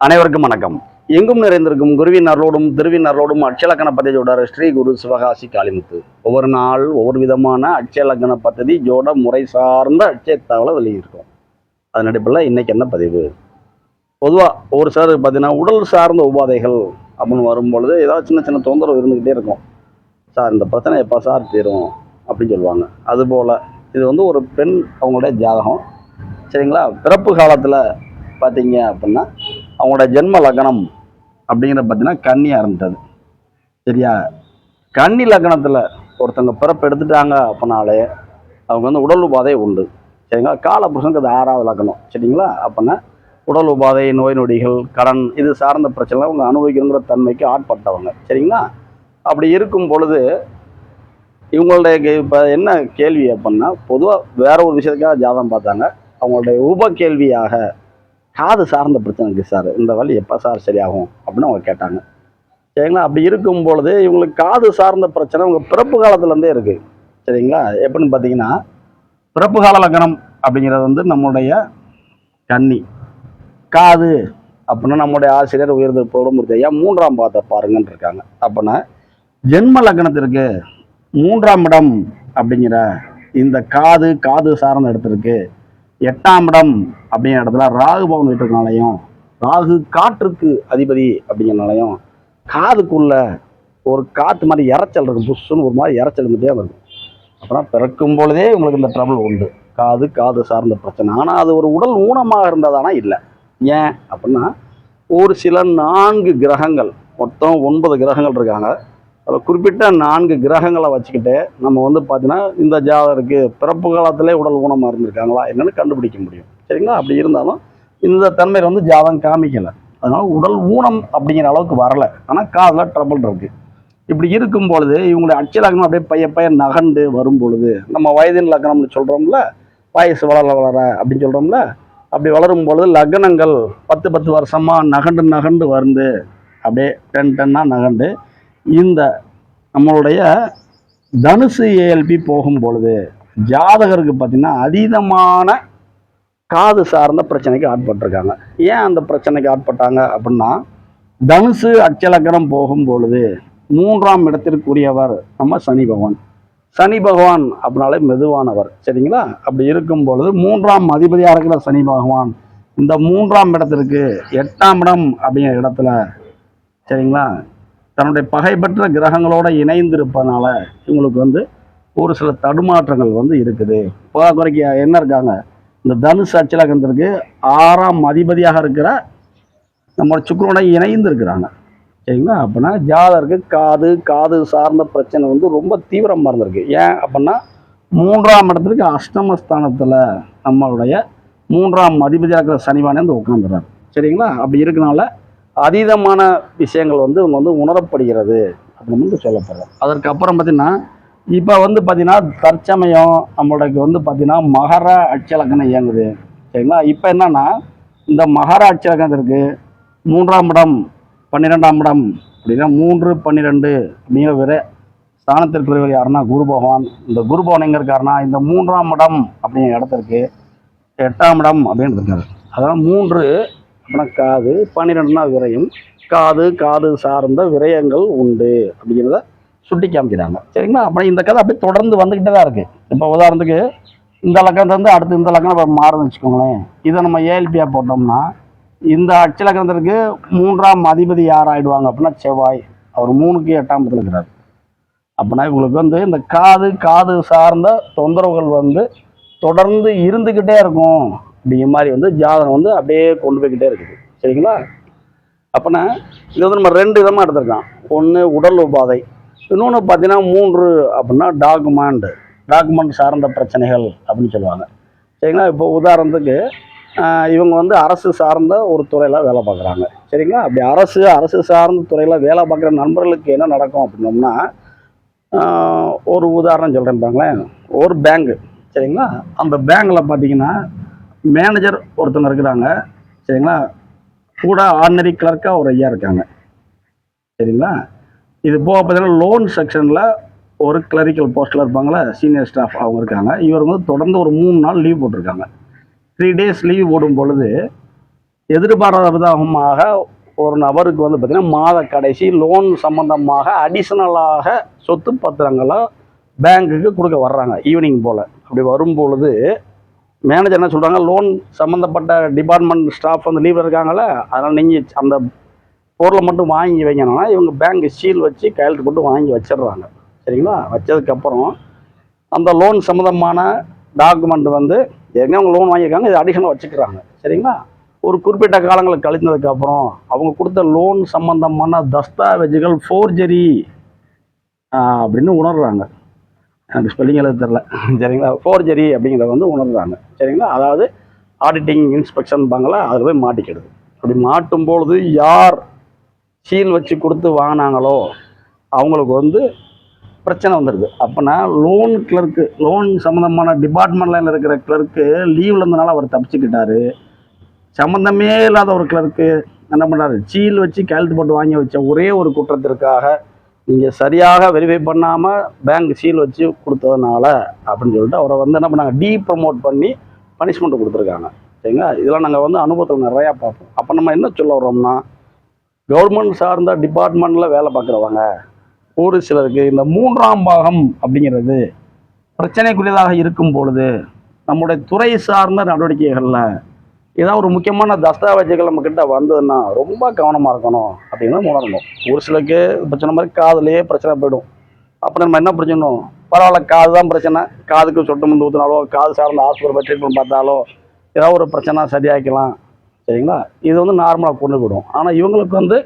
அனைவருக்கும் வணக்கம். எங்கும் நிறைந்திருக்கும் குருவின் அருளோடும் திருவின் அருளோடும் அட்சலக்கண பத்ததியோட ஸ்ரீ குரு சிவகாசி காளிமுத்து. ஒவ்வொரு நாள் ஒவ்வொரு விதமான அட்சலக்கண பத்ததி ஜோட முறை சார்ந்த அட்சய தகவலை வெளியிட்டிருக்கோம் அதன் அடிப்படையில் இன்னைக்கு என்ன பதிவு? பொதுவாக ஒரு சார் பார்த்தீங்கன்னா உடல் சார்ந்த உபாதைகள் அப்படின்னு வரும்பொழுது ஏதாவது சின்ன சின்ன தொந்தரவு இருந்துக்கிட்டே இருக்கும். சார் இந்த பிரச்சனை எப்போ சார் தீரும்? அப்படின்னு சொல்லுவாங்க. அதுபோல் இது வந்து ஒரு பெண் அவங்களுடைய ஜாதகம். சரிங்களா? பிறப்பு காலத்தில் பார்த்தீங்க அப்படின்னா அவங்களோட ஜென்ம லக்னம் அப்படிங்கிற பார்த்தீங்கன்னா கன்னியாக இருந்தது சரியா? கன்னி லக்னத்தில் ஒருத்தவங்க பிறப்பு எடுத்துட்டாங்க அப்படின்னாலே அவங்க வந்து உடல் உபாதை உண்டு. சரிங்களா? காலபுருஷனுக்கு அது ஆறாவது லக்னம். சரிங்களா? அப்படின்னா உடல் உபாதை நோய் நொடிகள் கடன் இது சார்ந்த பிரச்சனை அவங்க அனுபவிக்கணுங்கிற தன்மைக்கு ஆட்பட்டவங்க. சரிங்களா? அப்படி இருக்கும் பொழுது இவங்களுடைய இப்போ என்ன கேள்வி அப்படின்னா பொதுவாக வேற ஒரு விஷயத்துக்காக ஜாதகம் பார்த்தாங்க. அவங்களுடைய உப கேள்வியாக காது சார்ந்த பிரச்சனை இருக்குது சார். இந்த வழி எப்போ சார் சரியாகும் அப்படின்னு அவங்க கேட்டாங்க. சரிங்களா? அப்படி இருக்கும் பொழுது இவங்களுக்கு காது சார்ந்த பிரச்சனை உங்கள் பிறப்பு காலத்துலேருந்தே இருக்குது சரிங்களா? எப்படின்னு பார்த்தீங்கன்னா பிறப்பு கால லக்னம் அப்படிங்கிறது வந்து நம்முடைய கன்னி. காது அப்படின்னா நம்முடைய ஆசிரியர் உயர்ந்த பொருளும் ஐயா மூன்றாம் பாதத்தை பாருங்கன்னு இருக்காங்க. அப்படின்னா ஜென்ம லக்னத்திற்கு மூன்றாம் இடம் அப்படிங்கிற இந்த காது காது சார்ந்த இடத்திற்கு எட்டாம் இடம் அப்படிங்கிற இடத்துல ராகு பவன் வீட்டுக்குனாலையும் ராகு காற்றுக்கு அதிபதி அப்படிங்கிறனாலையும் காதுக்குள்ள ஒரு காற்று மாதிரி இறைச்சல் இருக்கும். புஷ்ஷுன்னு ஒரு மாதிரி இறைச்சல் இருந்துகிட்டே இருக்கும் அப்புறம் பிறக்கும் பொழுதே உங்களுக்கு இந்த ட்ரபிள் உண்டு. காது காது சார்ந்த பிரச்சனை. ஆனால் அது ஒரு உடல் ஊனமாக இருந்ததானா? இல்லை. ஏன் அப்படின்னா ஒரு சில நான்கு கிரகங்கள் மொத்தம் ஒன்பது கிரகங்கள் இருக்காங்க. அதில் குறிப்பிட்ட நான்கு கிரகங்களை வச்சுக்கிட்டு நம்ம வந்து பார்த்தீங்கன்னா இந்த ஜாதகருக்கு பிறப்பு காலத்திலே உடல் ஊனமாக இருந்திருக்காங்களா என்னென்னு கண்டுபிடிக்க முடியும். சரிங்களா? அப்படி இருந்தாலும் இந்த தன்மையில் வந்து ஜாதகம் காமிக்கலை. அதனால் உடல் ஊனம் அப்படிங்கிற அளவுக்கு வரலை. ஆனால் காதில் ட்ரபிள் இருக்குது இப்படி இருக்கும் பொழுது இவங்களுடைய அச்ச லக்னம் அப்படியே பைய பைய நகண்டு வரும் பொழுது நம்ம வயதின் லக்னம்னு சொல்கிறோம்ல வயசு வளர வளர அப்படின்னு சொல்கிறோம்ல அப்படி வளரும் பொழுது லக்னங்கள் பத்து பத்து வருஷமாக நகண்டு நகண்டு வந்து அப்படியே டென் டென்னாக நகண்டு இந்த நம்மளுடைய தனுசு ஏஎல்பி போகும் பொழுது ஜாதகருக்கு பார்த்தீங்கன்னா அதீதமான காது சார்ந்த பிரச்சனைக்கு ஆட்பட்டிருக்காங்க. ஏன் அந்த பிரச்சனைக்கு ஆட்பட்டாங்க அப்படின்னா தனுசு அச்சலக்கரம் போகும் பொழுது மூன்றாம் இடத்திற்குரியவர் நம்ம சனி பகவான். சனி பகவான் அப்படின்னாலே மெதுவானவர் சரிங்களா? அப்படி இருக்கும் பொழுது மூன்றாம் அதிபதியாக இருக்கிற சனி பகவான். இந்த மூன்றாம் இடத்திற்கு எட்டாம் இடம் அப்படிங்கிற இடத்துல சரிங்களா? தன்னுடைய பகைப்பற்ற கிரகங்களோட இணைந்திருப்பதனால இவங்களுக்கு வந்து ஒரு சில தடுமாற்றங்கள் வந்து இருக்குது. போதாக்குறைக்கு என்ன இருக்காங்க? இந்த தனுஷ் அச்சலகத்திற்கு ஆறாம் அதிபதியாக இருக்கிற நம்ம சுக்கரோட இணைந்து இருக்கிறாங்க சரிங்களா? அப்படின்னா ஜாதருக்கு காது காது சார்ந்த பிரச்சனை வந்து ரொம்ப தீவிரமாக இருந்திருக்கு ஏன் அப்படின்னா மூன்றாம் இடத்துக்கு அஷ்டமஸ்தானத்தில் நம்மளுடைய மூன்றாம் அதிபதியாக இருக்கிற சனிவானே வந்து உட்காந்துறாரு சரிங்களா? அப்படி இருக்கனால அதீதமான விஷயங்கள் வந்து இவங்க வந்து உணரப்படுகிறது அப்படின்னு வந்து சொல்லப்படுறோம் அதற்கப்புறம் பார்த்தீங்கன்னா இப்போ வந்து பார்த்தீங்கன்னா தற்சமயம் நம்மளுக்கு வந்து பார்த்தீங்கன்னா மகர அச்சலக்கணம் இயங்குது. சரிங்களா? இப்போ என்னன்னா இந்த மகர அச்சலக்கணத்திற்கு மூன்றாம் இடம் பன்னிரெண்டாம் இடம் அப்படின்னா மூன்று பன்னிரெண்டு அப்படிங்கிற விர ஸ்தானத்திற்குரியவர் யாருன்னா குரு பகவான். இந்த குரு பகவான் எங்கே இருக்காருன்னா இந்த மூன்றாம் இடம் அப்படிங்கிற இடத்திற்கு எட்டாம் இடம் அப்படின்னு இருக்காரு. அதான் மூன்று அப்படின்னா காது பன்னிரெண்டுனா விரயம். காது காது சார்ந்த விரயங்கள் உண்டு அப்படிங்கிறத சுட்டி காமிக்கிறாங்க. சரிங்களா? அப்புறம் இந்த கதை அப்படியே தொடர்ந்து வந்துக்கிட்டே தான் இருக்குது இப்போ உதாரணத்துக்கு இந்த லக்கணத்துலேருந்து அடுத்து இந்த லக்கணம் இப்போ மாறுதுன்னு வச்சுக்கோங்களேன். இதை நம்ம ஏஎல்பியாக போட்டோம்னா இந்த அச்சலக்கணத்திற்கு மூன்றாம் அதிபதி யார் ஆகிடுவாங்க அப்படின்னா செவ்வாய். அவர் மூணுக்கு எட்டாம் பத்தில் இருக்கிறார். அப்படின்னா இவங்களுக்கு வந்து இந்த காது காது சார்ந்த தொந்தரவுகள் வந்து தொடர்ந்து இருந்துக்கிட்டே இருக்கும். அப்படிங்கிற மாதிரி வந்து ஜாதகம் வந்து அப்படியே கொண்டு போய்கிட்டே இருக்குது. சரிங்களா? அப்போனா இது வந்து நம்ம ரெண்டு விதமாக எடுத்திருக்கோம் ஒன்று உடல் உபாதை இன்னொன்று பார்த்தீங்கன்னா மூன்று அப்படின்னா டாக்குமெண்ட் டாக்குமெண்ட் சார்ந்த பிரச்சனைகள் அப்படின்னு சொல்லுவாங்க. சரிங்களா? இப்போ உதாரணத்துக்கு இவங்க வந்து அரசு சார்ந்த ஒரு துறையில் வேலை பார்க்குறாங்க. சரிங்களா? அப்படி அரசு அரசு சார்ந்த துறையில் வேலை பார்க்குற நண்பர்களுக்கு என்ன நடக்கும் அப்படின்னோம்னா ஒரு உதாரணம் சொல்கிறேன் பாருங்களேன். ஒரு பேங்கு சரிங்களா? அந்த பேங்கில் பார்த்தீங்கன்னா மேனேஜர் ஒருத்தங்க இருக்கிறாங்க. சரிங்களா? கூட ஆர்டினரி கிளர்க்காக ஒரு ஐயா இருக்காங்க. சரிங்களா? இது போக பார்த்தீங்கன்னா லோன் செக்ஷனில் ஒரு கிளரிக்கல் போஸ்ட்டில் இருப்பாங்களே சீனியர் ஸ்டாஃப் அவங்க இருக்காங்க. இவர் வந்து தொடர்ந்து ஒரு மூணு நாள் லீவ் போட்டிருக்காங்க. த்ரீ டேஸ் லீவ் போடும் பொழுது ஒரு எதிர்பாராத விதமாக ஒரு நபருக்கு வந்து பார்த்திங்கன்னா மாத கடைசி லோன் சம்மந்தமாக அடிஷ்னலாக சொத்து பத்திரங்களை பேங்க்குக்கு கொடுக்க வர்றாங்க. ஈவினிங் போல். அப்படி வரும் பொழுது மேனேஜர் என்ன சொல்கிறாங்க லோன் சம்மந்தப்பட்ட டிபார்ட்மெண்ட் ஸ்டாஃப் வந்து லீவில் இருக்காங்கள அதனால் நீங்கள் அந்த பொருளை மட்டும் வாங்கி வைங்கன்னா இவங்க பேங்க் சீல் வச்சு கையெழுத்து போட்டு வாங்கி வச்சிடுறாங்க. சரிங்களா? வச்சதுக்கப்புறம் அந்த லோன் சம்மந்தமான டாக்குமெண்ட் வந்து ஏற்கனவே அவங்க லோன் வாங்கியிருக்காங்க இது அடிஷனாக வச்சுக்கிறாங்க. சரிங்களா? ஒரு குறிப்பிட்ட காலங்களை கழிந்ததுக்கப்புறம் அவங்க கொடுத்த லோன் சம்மந்தமான தஸ்தாவேஜுகள் ஃபோர்ஜரி அப்படின்னு உணர்றாங்க. எனக்கு ஸ்பெல்லிங் எழுத தெரில சரிங்களா? ஃபோர்ஜரி அப்படிங்கிறத வந்து உணர்ந்தாங்க சரிங்களா? அதாவது ஆடிட்டிங் இன்ஸ்பெக்ஷன் பாங்களா அதில் போய் மாட்டிக்கிடுது. அப்படி மாட்டும் பொழுது யார் சீல் வச்சு கொடுத்து வாங்கினாங்களோ அவங்களுக்கு வந்து பிரச்சனை வந்துடுது அப்போனா லோன் கிளர்க்கு லோன் சம்மந்தமான டிபார்ட்மெண்ட்டில் இருக்கிற கிளர்க்கு லீவில் இருந்தனால அவர் தப்பிச்சுக்கிட்டாரு. சம்மந்தமே இல்லாத ஒரு கிளர்க்கு என்ன பண்ணுறாரு சீல் வச்சு கையெழுத்து போட்டு வாங்கி வச்ச ஒரே ஒரு குற்றத்திற்காக நீங்கள் சரியாக வெரிஃபை பண்ணாமல் பேங்க் சீல் வச்சு கொடுத்ததுனால அப்படின்னு சொல்லிட்டு அவரை வந்து என்ன பண்ணாங்க டீ ப்ரமோட் பண்ணி பனிஷ்மெண்ட் கொடுத்துருக்காங்க. சரிங்களா? இதெல்லாம் நாங்கள் வந்து அனுபவத்தில் நிறையா பார்ப்போம். அப்போ நம்ம என்ன சொல்ல வரோம்னா கவர்மெண்ட் சார்ந்த டிபார்ட்மெண்ட்டில் வேலை பார்க்குறவங்க ஒரு சிலருக்கு இந்த மூன்றாம் பாகம் அப்படிங்கிறது பிரச்சனைக்குரியதாக இருக்கும் பொழுது நம்முடைய துறை சார்ந்த நடவடிக்கைகளில் ஏதாவது ஒரு முக்கியமான தஸ்தாவேஜுகள் நம்மக்கிட்ட வந்ததுன்னா ரொம்ப கவனமாக இருக்கணும் அப்படின்னு உணரணும். ஒரு சிலருக்கு இப்போ சொன்ன மாதிரி காதுலேயே பிரச்சனை போயிடும். அப்புறம் நம்ம என்ன பிரச்சனும் பரவாயில்ல காது தான் பிரச்சனை. காதுக்கு சொட்டு மருந்து ஊற்றினாலோ காது சார்ந்த ஹாஸ்பிட்டல் ட்ரீட்மெண்ட் பார்த்தாலோ ஏதாவது ஒரு பிரச்சனை சரியாக்கலாம் சரிங்களா? இது வந்து நார்மலாக கொண்டு போயிடும். ஆனால் இவங்களுக்கு வந்து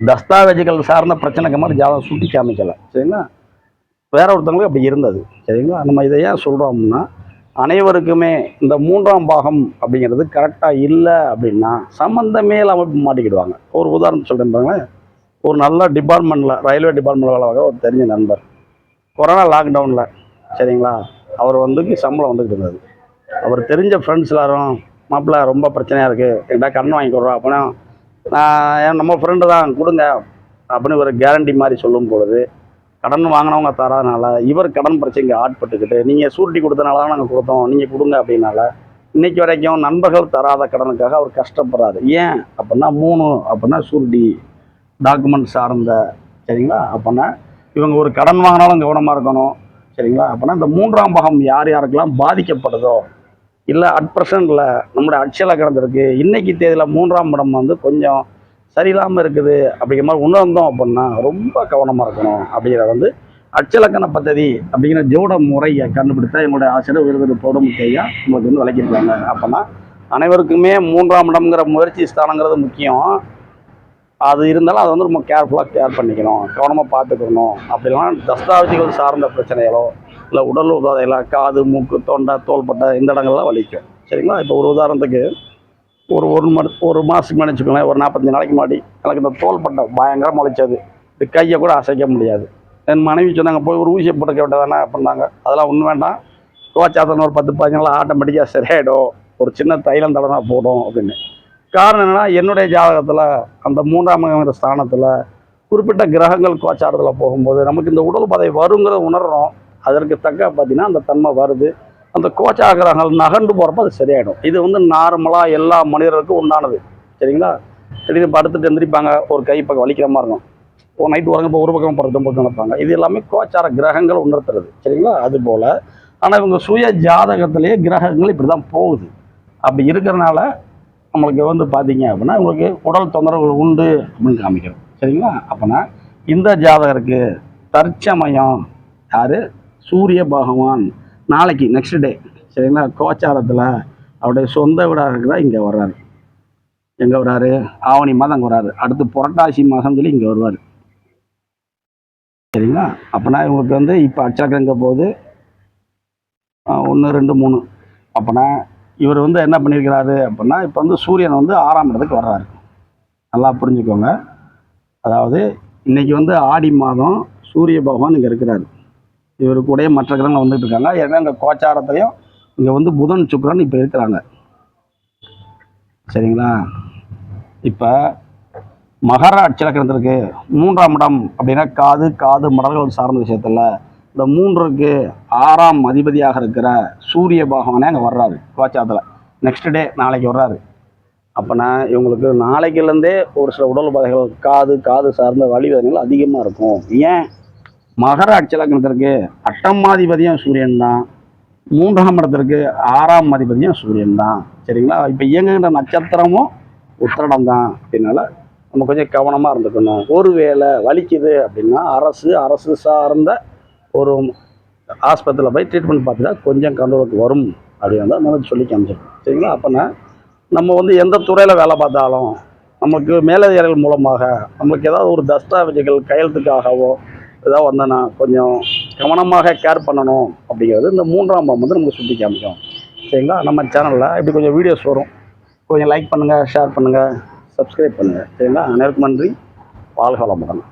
தஸ்தாவேஜுகள் சார்ந்த பிரச்சனைக்கு மாதிரி ஜாதகம் சுட்டி காமிக்கலை. சரிங்களா? வேற ஒருத்தவங்களுக்கு அப்படி இருந்தது. சரிங்களா? நம்ம இதை ஏன் சொல்கிறோம்னா அனைவருக்குமே இந்த மூன்றாம் பாகம் அப்படிங்கிறது கரெக்டாக இல்லை அப்படின்னா சம்மந்தமே இல்லாமல் மாட்டிக்கிடுவாங்க. ஒரு உதாரணம் சொல்கிறேன் பாருங்களேன். ஒரு நல்ல டிபார்ட்மெண்ட்டில் ரயில்வே டிபார்ட்மெண்ட்டில் வேலை ஒரு தெரிஞ்ச நண்பர். கொரோனா லாக்டவுனில் சரிங்களா? அவர் வந்து சம்பளம் வந்துக்கிட்டு இருந்தது. அவர் தெரிஞ்ச ஃப்ரெண்ட்ஸ் எல்லாரும் மாப்பிள்ள ரொம்ப பிரச்சனையாக இருக்குது என்கிட்ட கடன் வாங்கி கொடுறோம் அப்படின்னா நான் ஏன் நம்ம ஃப்ரெண்டு தான் கொடுங்க. அப்படின்னு ஒரு கேரண்டி மாதிரி சொல்லும் பொழுது கடன் வாங்கினவங்க தராதனால இவர் கடன் பிரச்சனைக்கு ஆட்பட்டுக்கிட்டு நீங்கள் சூட்டி கொடுத்தனால தான் நாங்கள் கொடுத்தோம் நீங்கள் கொடுங்க அப்படின்னால இன்னைக்கு வரைக்கும் நண்பர்கள் தராத கடனுக்காக அவர் கஷ்டப்படுறாரு. ஏன் அப்படின்னா மூணு அப்படின்னா சூரிட்டி டாக்குமெண்ட் சார்ந்த சரிங்களா? அப்படின்னா இவங்க ஒரு கடன் வாங்கினாலும் கவனமாக இருக்கணும் சரிங்களா? அப்படின்னா இந்த மூன்றாம் பாகம் யார் யாருக்கெல்லாம் பாதிக்கப்படுதோ இல்லை அட் ப்ரெசண்டில் நம்முடைய அட்சயில் கிடந்திருக்கு இன்னைக்கு தேதியில் மூன்றாம் இடம் வந்து கொஞ்சம் சரியில்லாமல் இருக்குது அப்படிங்கிற மாதிரி உணர்ந்தோம் அப்படின்னா ரொம்ப கவனமாக இருக்கணும் அப்படிங்கிறத வந்து அச்சலக்கண பദ്ധதி அப்படிங்கிற ஜோட முறையை கண்டுபிடித்தா என்னுடைய ஆசிரியர் விருது போடும் உங்களுக்கு வந்து விளக்கியிருக்காங்க. அப்போனா அனைவருக்குமே மூன்றாம் இடம்ங்கிற முயற்சி ஸ்தானங்கிறது முக்கியம். அது இருந்தாலும் அதை வந்து ரொம்ப கேர்ஃபுல்லாக கேர் பண்ணிக்கணும். கவனமாக பார்த்துக்கணும். அப்படிலாம் தஸ்தாவேஜுகள் சார்ந்த பிரச்சனைகளோ இல்லை உடல் உபாதைகளோ காது மூக்கு தொண்டை தோள்பட்டை இந்த இடங்கள்லாம் வலிக்கும். சரிங்களா? இப்போ ஒரு உதாரணத்துக்கு ஒரு ஒரு மணி ஒரு மாதத்துக்கு முன்னாடி வச்சுக்கோங்களேன் ஒரு நாற்பத்தஞ்சு நாளைக்கு முன்னாடி எனக்கு இந்த தோள்பட்டை பயங்கரம் முளைச்சது. இது கையை கூட அசைக்க முடியாது. என் மனைவி சொன்னாங்க போய் ஒரு ஊசியை போட்டுக்க வேண்டியதானே? பண்ணாங்க அதெல்லாம் ஒன்றும் வேண்டாம். கோச்சாத்தன ஒரு பத்து பதினஞ்சு நாள் ஆட்டோமேட்டிக்காக சரியாயிடும். ஒரு சின்ன தைலம் தடவை போடும் அப்படின்னு. காரணம் என்னென்னா என்னுடைய ஜாதகத்தில் அந்த மூன்றாம் ஸ்தானத்தில் குறிப்பிட்ட கிரகங்கள் கோச்சாரத்தில் போகும்போது நமக்கு இந்த உடல் பதை வருங்கிறத உணர்கிறோம் அதற்கு தக்க பார்த்தீங்கன்னா அந்த தன்மை வருது. அந்த கோச்சா கிரகங்கள் நகர்ந்து போகிறப்ப அது சரியாயிடும். இது வந்து நார்மலாக எல்லா மனிதர்களுக்கும் உண்டானது. சரிங்களா? திடீர்னு படுத்துட்டு எந்திரிப்பாங்க ஒரு கை பக்கம் வலிக்கிற மாதிரி இருக்கும். ஒரு நைட் உறங்கப்போ ஒரு பக்கம் படுத்து பக்கம் நடப்பாங்க இது எல்லாமே கோச்சார கிரகங்கள் உணர்த்துறது. சரிங்களா? அது போல். ஆனால் இவங்க சுய ஜாதகத்திலேயே கிரகங்கள் இப்படி தான் போகுது. அப்படி இருக்கிறனால நம்மளுக்கு வந்து பார்த்தீங்க அப்படின்னா உங்களுக்கு உடல் தொந்தரவுகள் உண்டு அப்படின்னு காமிக்கிறோம். சரிங்களா? அப்போனா இந்த ஜாதகருக்கு தற்சமயம் யார்? சூரிய பகவான். நாளைக்கு நெக்ஸ்ட் டே சரிங்களா? கோச்சாரத்தில் அவருடைய சொந்த வீடாக இருக்கிற இங்கே வர்றாரு. எங்கே வர்றாரு? ஆவணி மாதம் அங்கே வர்றாரு. அடுத்து புரட்டாசி மாதம் சொல்லி இங்கே வருவார். சரிங்களா? அப்போனா இவங்களுக்கு வந்து இப்போ அச்சக்கரங்க போது ஒன்று ரெண்டு மூணு. அப்போனா இவர் வந்து என்ன பண்ணியிருக்கிறாரு அப்படின்னா இப்போ வந்து சூரியன் வந்து ஆறாம் இடத்துக்கு வர்றாரு. நல்லா புரிஞ்சுக்கோங்க. அதாவது இன்றைக்கி வந்து ஆடி மாதம் சூரிய பகவான் இங்கே இருக்கிறாரு. இவர் கூடயே மற்ற கிரகங்கள் வந்துட்டு இருக்காங்க ஏன்னா இந்த கோச்சாரத்திலையும் இங்கே வந்து புதன் சுக்கரன் இப்போ இருக்கிறாங்க. சரிங்களா? இப்போ மகர கிடந்திருக்கு மூன்றாம் இடம் அப்படின்னா காது காது மடல்கள் சார்ந்த விஷயத்தில் இந்த மூன்றுக்கு ஆறாம் அதிபதியாக இருக்கிற சூரிய பகவானே அங்கே வர்றாரு கோச்சாரத்தில். நெக்ஸ்ட் டே நாளைக்கு வர்றாரு. அப்போனா இவங்களுக்கு நாளைக்குலேருந்தே ஒரு சில உடல் உபாதைகள் காது காது சார்ந்த வலி அதிகமாக இருக்கும். ஏன்? மகர அட்டம் அட்டமாதிபதியும் சூரியன் தான். மூன்றாம் இடத்திற்கு ஆறாம் அதிபதியும் சூரியன் தான். சரிங்களா? இப்போ இயங்குகின்ற நட்சத்திரமும் உத்திரடம் தான். அதனால நம்ம கொஞ்சம் கவனமாக இருந்துக்கணும். ஒருவேளை வலிக்குது அப்படின்னா அரசு அரசு சார்ந்த ஒரு ஆஸ்பத்திரியில் போய் ட்ரீட்மெண்ட் பார்த்துட்டா கொஞ்சம் கண்ட்ரோலுக்கு வரும் அப்படின்னு தான் முதல்ல சொல்லி காமிச்சிருக்கோம். சரிங்களா? அப்போனா நம்ம வந்து எந்த துறையில் வேலை பார்த்தாலும் நமக்கு மேலதிகாரிகள் மூலமாக நமக்கு ஏதாவது ஒரு தஸ்தாவேஜுகள் கையெழுத்துக்காகவோ ஏதாவது வந்தேன்னா கொஞ்சம் கவனமாக கேர் பண்ணணும் அப்படிங்கிறது இந்த மூன்றாம் பாவம் வந்து நமக்கு சுட்டி காமிக்கும். சரிங்களா? நம்ம சேனலில் இப்படி கொஞ்சம் வீடியோஸ் வரும். கொஞ்சம் லைக் பண்ணுங்கள் ஷேர் பண்ணுங்கள் சப்ஸ்கிரைப் பண்ணுங்கள் சரிங்களா? அனைவருக்கும் நன்றி. வாழ்க வளமுடன்.